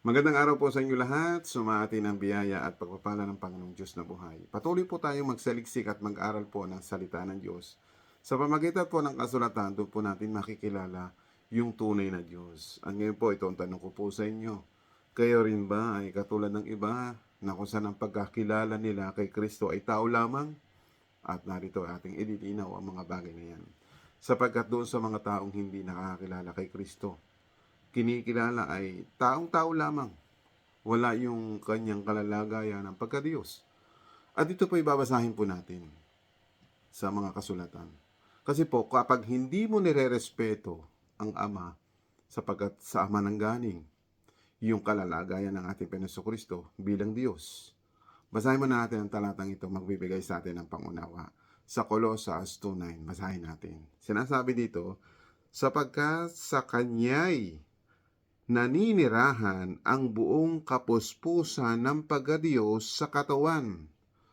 Magandang araw po sa inyo lahat. Sumati ng biyaya at pagpapala ng Panginoong Diyos na buhay. Patuloy po tayong magsaliksik at mag-aral po ng salita ng Diyos. Sa pamagitan po ng kasulatan, doon po natin makikilala yung tunay na Diyos. At ngayon po, ito ang tanong ko po sa inyo. Kayo rin ba ay katulad ng iba na kung saan ang pagkakilala nila kay Kristo ay tao lamang? At narito ating ililinaw ang mga bagay na yan. Sapagkat doon sa mga taong hindi nakakakilala kay Kristo, kinikilala ay taong-tao lamang. Wala yung kanyang kalalagayan ng pagkadiyos. At ito po ibabasahin po natin sa mga kasulatan. Kasi po, kapag hindi mo nire-respeto ang Ama, sapagkat sa Ama nang galing, yung kalalagayan ng ating Panginoon Kristo bilang Diyos. Basahin mo na natin ang talatang ito, magbibigay sa atin ng pangunawa. Sa Colossus 2.9, basahin natin. Sinasabi dito, sapagkat sa Kanya'y naninirahan ang buong kapuspusan ng pagkadiyos sa katawan.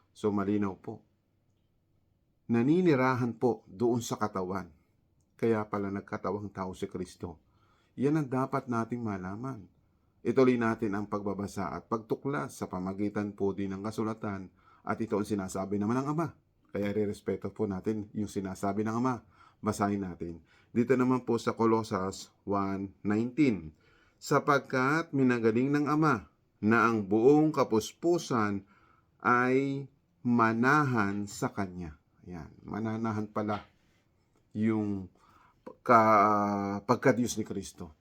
So malinaw po. Naninirahan po doon sa katawan. Kaya pala nagkatawang tao si Kristo. Yan ang dapat nating malaman. Ituloy natin ang pagbabasa at pagtuklas sa pamagitan po din ng kasulatan at ito ang sinasabi naman ng Ama. Kaya re-respeto po natin yung sinasabi ng Ama. Basahin natin. Dito naman po sa Colossus 1.19 sapagkat minagaling ng Ama na ang buong kapuspusan ay manahan sa Kanya. Yan, mananahan pala yung ka, pagka-Diyos ni Kristo.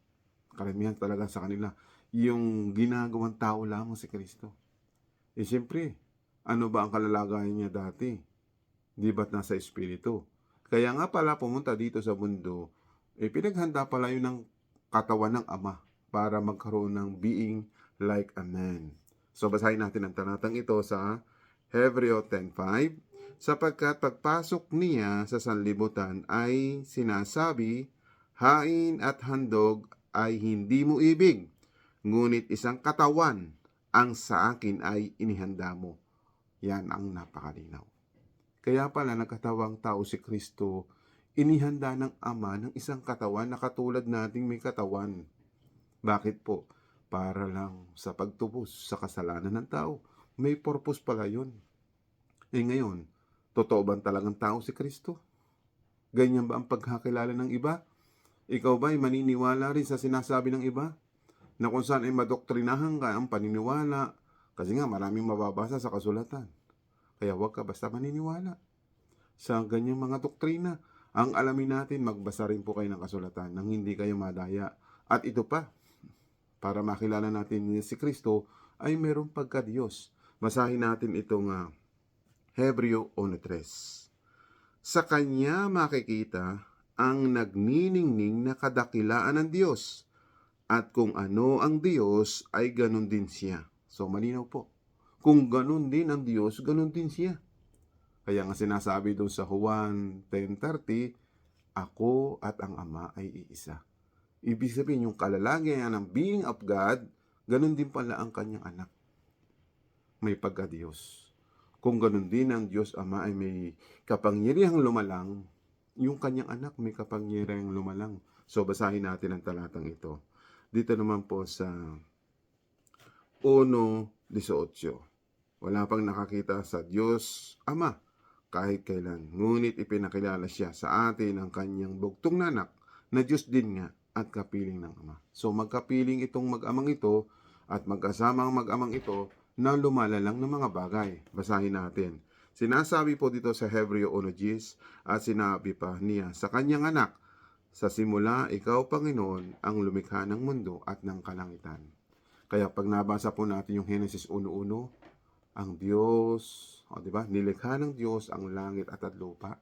Karamihan talaga sa kanila, yung ginagawang tao lamang si Kristo. Eh siyempre, ano ba ang kalalagayan niya dati? Di ba't nasa Espiritu? Kaya nga pala pumunta dito sa mundo, eh pinaghanda pala yun ng katawan ng Ama para magkaroon ng being like a man. So basahin natin ang talatang ito sa Hebreo 10.5 sapagkat pagpasok niya sa sanlibutan ay sinasabi, hain at handog ay hindi mo ibig, ngunit isang katawan ang sa akin ay inihanda mo. Yan ang napakalinaw. Kaya pala nagkatawang tao si Kristo, inihanda ng Ama ng isang katawan na katulad nating may katawan. Bakit po? Para lang sa pagtubos sa kasalanan ng tao. May purpose pala yun. Eh ngayon, totoo ba talagang tao si Kristo? Ganyan ba ang pagkakilala ng iba? Ikaw ba ay maniniwala rin sa sinasabi ng iba? Na kung saan ay madoktrinahan ka ang paniniwala. Kasi nga maraming mababasa sa kasulatan. Kaya huwag ka basta maniniwala. Sa ganyang mga doktrina, ang alamin natin, magbasa rin po kayo ng kasulatan nang hindi kayo madaya. At ito pa, para makilala natin si Kristo, ay merong pagka-Diyos. Basahin natin itong uh, Hebreo 1.3. Sa Kanya makikita ang nagniningning na kadakilaan ng Diyos. At kung ano ang Diyos, ay ganun din siya. So, malinaw po. Kung ganun din ang Diyos, ganun din siya. Kaya nga sinasabi doon sa Juan 10.30, Ako at ang Ama ay iisa. Ibig sabihin, yung kalalagayan ng being of God, ganun din pala ang kanyang anak. May pagka-Diyos. Kung ganun din ang Diyos Ama ay may kapangyarihang lumalang, yung kanyang anak may kapangyarihang lumalang. So, basahin natin ang talatang ito. Dito naman po sa 1.18. Wala pang nakakita sa Diyos Ama kahit kailan. Ngunit ipinakilala siya sa atin ang kanyang bugtong nanak na Diyos din nga at kapiling ng Ama. So magkapiling itong mag-amang ito at magkasama ang mag-amang ito na lumalalang ng mga bagay. Basahin natin. Sinasabi po dito sa Hebreo 1.10 at sinabi pa niya sa kanyang anak, sa simula, ikaw, Panginoon, ang lumikha ng mundo at ng kalangitan. Kaya pag nabasa po natin yung Genesis 1.1, ang Diyos, o di ba, nilikha ng Diyos ang langit at at lupa.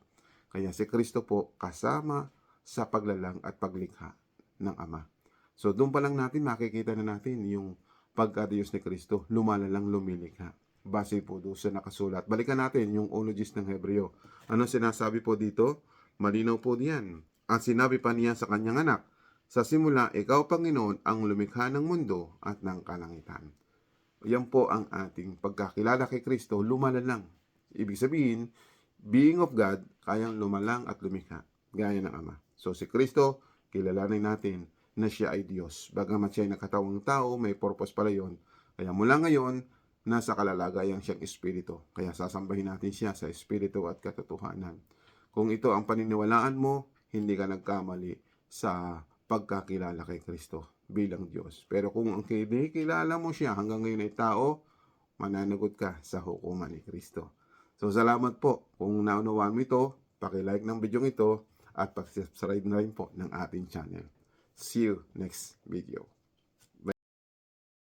Kaya si Kristo po kasama sa paglalang at paglikha ng Ama. So doon pa lang natin makikita na natin yung pagka-Diyos ni Kristo, lumalalang lumilikha. Base po doon sa nakasulat. Balikan natin yung ologist ng Hebreo. Ano sinasabi po dito? Malinaw po diyan. At sinabi pa niya sa kanyang anak, sa simula, ikaw, Panginoon, ang lumikha ng mundo at ng kalangitan. Yan po ang ating pagkakilala kay Kristo, lumalalang. Ibig sabihin, being of God, kayang lumalang at lumikha, gaya ng Ama. So si Kristo, kilalanin natin na siya ay Diyos. Bagamat siya ay nakatawang tao, may purpose pala yon. Kaya mula ngayon, nasa kalalagayan siyang espiritu. Kaya sasambahin natin siya sa espiritu at katotohanan. Kung ito ang paniniwalaan mo, hindi ka nagkamali sa pagkakilala kay Kristo bilang Diyos. Pero kung ang kinikilala mo siya hanggang ngayon ay tao, mananagot ka sa hukuman ni Kristo. So salamat po kung naunawaan mo ito, pakilike ng video ito at pag-subscribe na rin po ng ating channel. See you next video.